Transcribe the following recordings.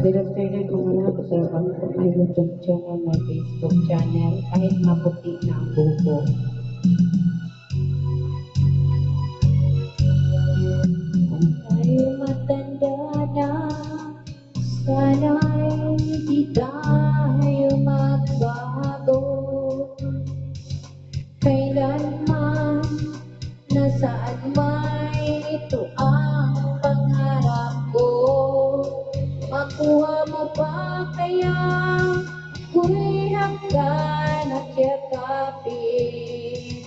Nga ako sa ano ko may YouTube channel, may Facebook channel, kahit maputi na ang buko. Kung tayo matanda na, sana'y di tayo magbago. Kailanman, nasaan may Makuha mo pa kaya ako'y hanggan at yakapin.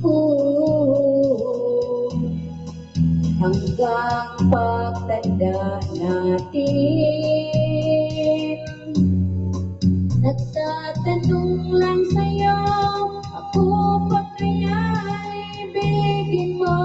Ooh, hanggang pagtanda natin. Nagtatanong lang sa'yo, ako pa kaya'y ibigin mo?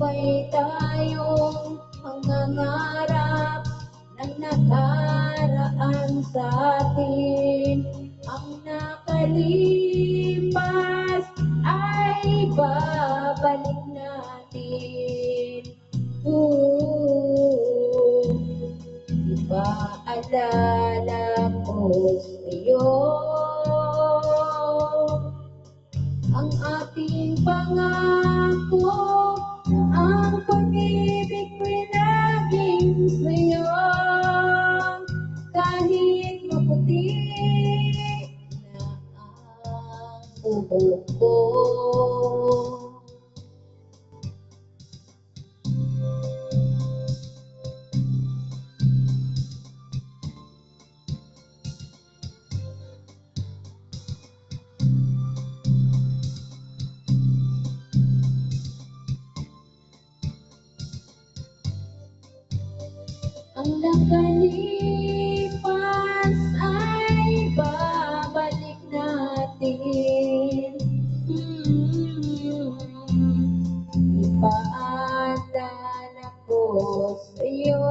Sabay tayong mangangarap ng nakaraan sa atin. Ang nakalipas ay babalik natin. Ooh, Iba alala ko sa'yo Ang ating pangako pag-ibig ko'y laging sa'yo. Kahit maputi na ang buhok ko Ang nakalipas ay babalik natin hmm. Ipaanda na ko sa'yo